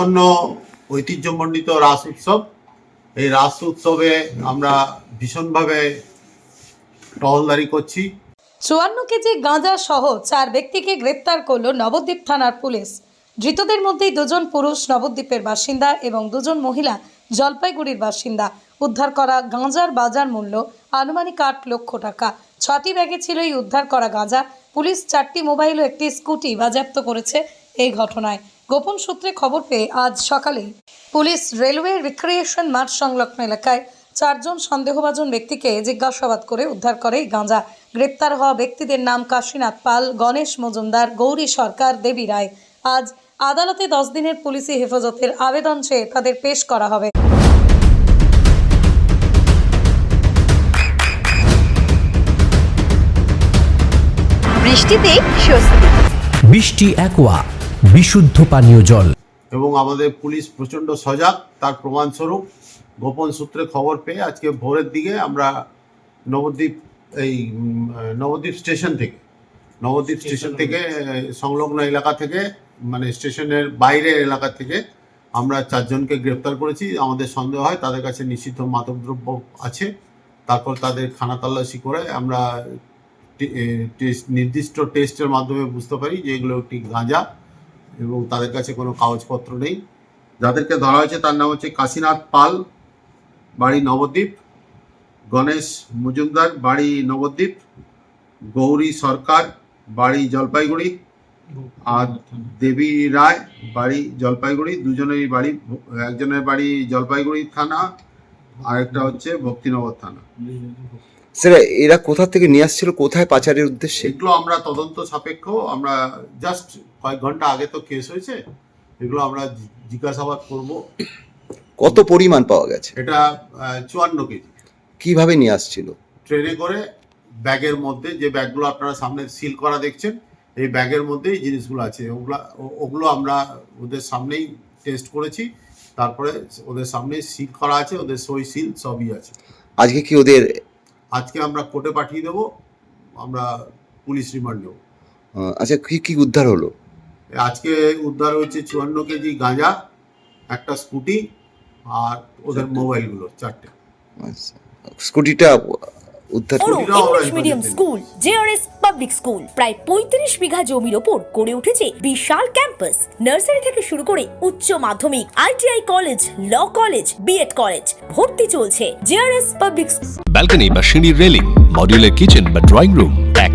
আসন্ন ঐতিহ্যমণ্ডিত রাস উৎসব। এই রাস উৎসবে আমরা ভীষণভাবে টহলদারি করছি। চুয়ান্ন কেজি গাঁজা সহ চার ব্যক্তিকে গ্রেপ্তার করল নবদ্বীপ থানার পুলিশ। ধৃতদের মধ্যেই দুজন পুরুষ, নবদ্বীপের বাসিন্দা এবং দুজন মহিলা, জলপাইগুড়ির বাসিন্দা। উদ্ধার করা গাঁজার বাজার মূল্য আনুমানিক আট লক্ষ টাকা। ছটি ব্যাগে ছিল এই উদ্ধার করা গাঁজা। পুলিশ চারটি মোবাইল ও একটি স্কুটি বাজেয়াপ্ত করেছে এই ঘটনায়। গোপন সূত্রে খবর পেয়ে আজ সকালেই পুলিশ রেলওয়ে রিক্রিয়েশন মাঠ সংলগ্ন এলাকায় চারজন সন্দেহভাজন ব্যক্তিকে জিজ্ঞাসাবাদ করে উদ্ধার করে গাঁজা। গ্রেপ্তার হওয়া ব্যক্তিদের নাম কাশীনাথ পাল গণেশ মজুমদার গৌরী সরকার দেবী রায়। আজ আদালতে দশ দিনের পুলিশি হেফাজতের আবেদন চেয়ে তাদের পেশ করা হবে। বৃষ্টিতে স্বস্তি। বৃষ্টি অ্যাকোয়া বিশুদ্ধ পানীয় জল। এবং আমাদের পুলিশ প্রচণ্ড সজাগ, তার প্রমাণস্বরূপ গোপন সূত্রে খবর পেয়ে আজকে ভোরের দিকে আমরা নবদ্বীপ, এই নবদ্বীপ স্টেশন থেকে, নবদ্বীপ স্টেশন থেকে, সংলগ্ন এলাকা থেকে মানে স্টেশনের বাইরের এলাকা থেকে আমরা চারজনকে গ্রেপ্তার করেছি। আমাদের সন্দেহ হয় তাদের কাছে নিষিদ্ধ মাদকদ্রব্য আছে। তারপর তাদের খানা তল্লাশি করে আমরা নির্দিষ্ট টেস্টের মাধ্যমে বুঝতে পারি যে এগুলো একটি গাঁজা। এবং তাদের কাছে কোনো কাগজপত্র নেই। যাদেরকে ধরা হয়েছে তার নাম হচ্ছে কাশীনাথ পাল বাড়ি নবদ্বীপ। গণেশ মজুমদার বাড়ি নবদ্বীপ। গৌরী সরকার বাড়ি জলপাইগুড়ি। আর দেবী রায় বাড়ি জলপাইগুড়ি। দুজনেরই বাড়ি একজনের বাড়ি জলপাইগুড়ি থানা আরেকটা হচ্ছে ভক্তিনগর থানা। স্যার এরা কোথা থেকে নিয়ে আসছিল? কোথায় পাচারের উদ্দেশ্যে? এগুলো আমরা তদন্ত সাপেক্ষ আমরা জাস্ট কয়েক ঘণ্টা আগে তো কেস হয়েছে এগুলো আমরা জিজ্ঞাসাবাদ করব। কত পরিমাণ পাওয়া গেছে? এটা চুয়ান্ন কেজি। কীভাবে নিয়ে আসছিল? ট্রেনে করে ব্যাগের মধ্যে যে ব্যাগগুলো আপনারা সামনে সিল করা দেখছেন এই ব্যাগের মধ্যেই জিনিসগুলো আছে। ওগুলো ওগুলো আমরা ওদের সামনেই টেস্ট করেছি তারপরে ওদের সামনেই সিল করা আছে ওদের সই সিল সবই আছে। আজকে কি ওদের আজকে আমরা কোর্টে পাঠিয়ে দেবো আমরা পুলিশ রিমান্ড নেব। আচ্ছা কি কি উদ্ধার হলো? আজকে উদ্ধার হয়েছে চুয়ান্ন কেজি গাঁজা একটা স্কুটি আর ওদের মোবাইলগুলো চারটে। আচ্ছা। স্কুটিটা উদ্ধার ওরো স্কুটিরাও ওরা English medium school JRS public school প্রায় পঁয়ত্রিশ বিঘা জমির ওপর গড়ে উঠেছে বিশাল ক্যাম্পাস। নার্সারি থেকে শুরু করে উচ্চ মাধ্যমিক ITI college law college BEd college ভর্তি চলছে। জেআরএস পাবলিক ব্যালকনি বা সিঁড়ির রেলিং মডিউলার কিচেন বা ড্রয়িং রুম।